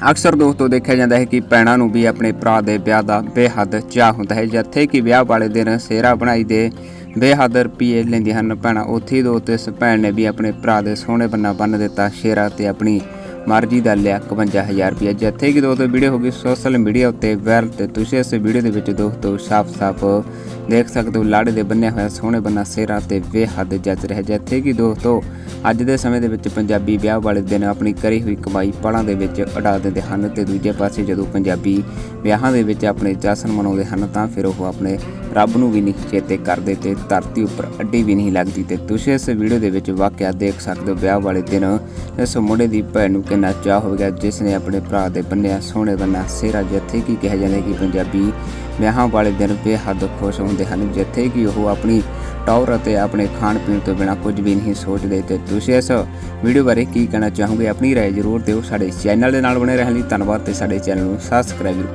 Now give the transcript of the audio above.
ਅਕਸਰ ਦੋਸਤੋ ਦੇਖਿਆ ਜਾਂਦਾ ਹੈ ਕਿ ਭੈਣਾਂ ਨੂੰ ਵੀ ਆਪਣੇ ਭਰਾ ਦੇ ਵਿਆਹ ਦਾ ਬੇਹੱਦ ਚਾਹ ਹੁੰਦਾ ਹੈ। ਜਿੱਥੇ ਕਿ ਵਿਆਹ ਵਾਲੇ ਦਿਨ ਸੇਰਾ ਬਣਾਈ ਦੇ ਬੇਹੱਦ ਰੁਪਏ ਲੈਂਦੀਆਂ ਹਨ। ਭੈਣਾਂ, ਉੱਥੇ ਹੀ ਦੋਸਤੋ, ਇਸ ਭੈਣ ਨੇ ਵੀ ਆਪਣੇ ਭਰਾ ਦੇ ਸੋਹਣੇ ਬੰਨਾ ਬੰਨ ਦਿੱਤਾ, ਸ਼ੇਰਾ ਤੇ ਆਪਣੀ ਮਰਜ਼ੀ ਦਾ ਲਿਆ 51000 ਰੁਪਏ ਜਿੱਥੇ ਕਿ ਦੋਸਤੋ ਵੀਡੀਓ ਹੋ ਗਈ ਸੋਸ਼ਲ ਮੀਡੀਆ ਉੱਤੇ ਵਾਇਰਲ ਤੇ ਤੁਸੀਂ ਇਸ ਵੀਡੀਓ ਦੇ ਵਿੱਚ ਦੋਸਤੋ ਸਾਫ਼-ਸਾਫ਼ ਦੇਖ ਸਕਦੇ ਹੋ। ਲਾੜੇ ਦੇ ਬੰਨਿਆ ਹੋਇਆ ਸੋਹਣੇ ਬੰਨਾ ਸਿਹਰਾ ਤੇ ਬੇਹੱਦ ਜੱਜ ਰਿਹਾ। ਜਿੱਥੇ ਕਿ ਦੋਸਤੋ ਅੱਜ ਦੇ ਸਮੇਂ ਦੇ ਵਿੱਚ ਪੰਜਾਬੀ ਵਿਆਹ ਵਾਲੇ ਦਿਨ ਆਪਣੀ ਕਰੀ ਹੋਈ ਕਮਾਈ ਪਲਾਂ ਦੇ ਵਿੱਚ ਉਡਾ ਦਿੰਦੇ ਹਨ ਤੇ ਦੂਜੇ ਪਾਸੇ ਜਦੋਂ ਪੰਜਾਬੀ ਵਿਆਹਾਂ ਦੇ ਵਿੱਚ ਆਪਣੇ ਜਸ਼ਨ ਮਨਾਉਂਦੇ ਹਨ ਤਾਂ ਫਿਰ ਉਹ ਆਪਣੇ ਰੱਬ ਨੂੰ ਵੀ ਨਹੀਂ ਚੇਤੇ ਕਰਦੇ ਤੇ ਧਰਤੀ ਉੱਪਰ ਅੱਡੀ ਵੀ ਨਹੀਂ ਲੱਗਦੀ ਤੇ ਤੁਸੀਂ ਇਸ ਵੀਡੀਓ ਦੇ ਵਿੱਚ ਵਾਕਿਆ ਦੇਖ ਸਕਦੇ ਹੋ ਵਿਆਹ ਵਾਲੇ ਦਿਨ ਇਸ ਮੁੰਡੇ ਦੀ ਭੈਣ ਨੂੰ ਕਿੰਨਾ ਚਾਹ ਹੋਵੇਗਾ ਜਿਸ ਨੇ ਆਪਣੇ ਭਰਾ ਦੇ ਬੰਨਿਆ ਸੋਹਣੇ ਬੰਨਾ ਸਿਹਰਾ ਜਿੱਥੇ ਕਿ ਕਿਹਾ ਜਾਂਦਾ ਹੈ ਕਿ ਪੰਜਾਬੀ ਵਿਆਹਾਂ ਵਾਲੇ ਦਿਨ ਬੇਹੱਦ ਖੁਸ਼ ਹੁੰਦੇ ਹਨ ਜਿੱਥੇ ਕਿ ਉਹ ਆਪਣੀ ਟੌਰ ਅਤੇ ਆਪਣੇ ਖਾਣ ਪੀਣ ਤੋਂ ਬਿਨਾ ਕੁਝ ਵੀ ਨਹੀਂ ਸੋਚਦੇ ਤੇ ਤੁਸੀਂ ਇਸ ਵੀਡੀਓ ਬਾਰੇ ਕੀ ਕਹਿਣਾ ਚਾਹੋਗੇ ਆਪਣੀ رائے ਜ਼ਰੂਰ ਦਿਓ ਸਾਡੇ ਚੈਨਲ ਦੇ ਨਾਲ ਬਣੇ ਰਹਿਣ ਲਈ ਧੰਨਵਾਦ ਤੇ ਸਾਡੇ ਚੈਨਲ ਨੂੰ ਸਬਸਕ੍ਰਾਈਬ